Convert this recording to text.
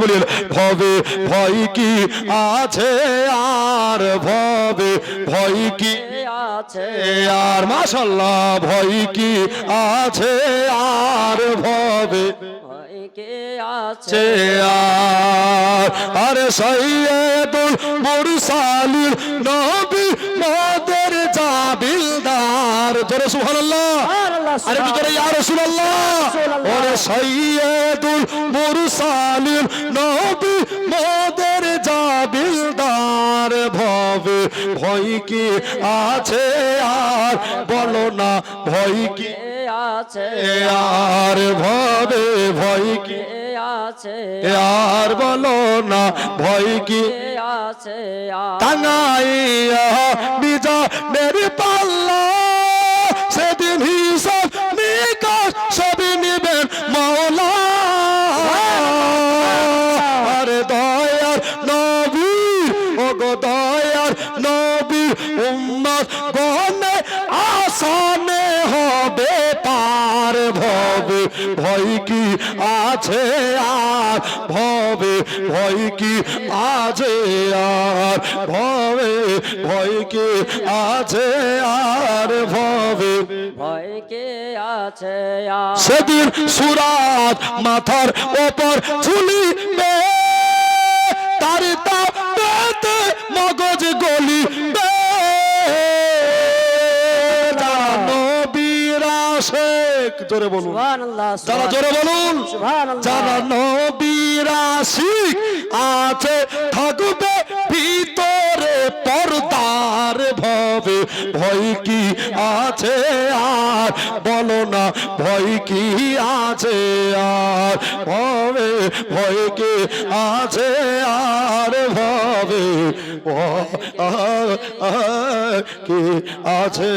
বলিল ভবে ভয় কি আছে আর? ভবে ভয় কি আছে আর? মাশাল্লাহ ভয় কি আছে আর? ভবে আছে আর? আরে সৈয়দুল মুরসালিন নবী মোদের জাবিলদার। জোরে সুবহানাল্লাহ, আরে ইয়া রাসূলুল্লাহ। ওরে মুরসালিন নবী মোদের জাবিলদার ভবে। ভয় কি আছে আর? বলো না ভয় কি আছে আর? ভবে ভয় কি আছে আর? বলো না ভয় কি আছে টাঙ্গাইয়া বিজা মেরে পাল্লা উম্মত গনে আসানে হবে পার ভবে ভয় কি আছে আর? ভবে ভয় কি আছে আর? ভবে ভয় কি আছে আর? ভবে। ভয় কে আছে সেদিন সুরাত মাথার ওপর ঝুলিবে শেখ জোরে বলুন। যারা জোরে বলুন যারা নবীরাশি আছে থাকবে ভিতরে পর্দার ভবে। ভয় কি আছে আর? বলো না ভয় কি আছে আর? ভবে ভয় কি আছে আর? ভবে কি আছে?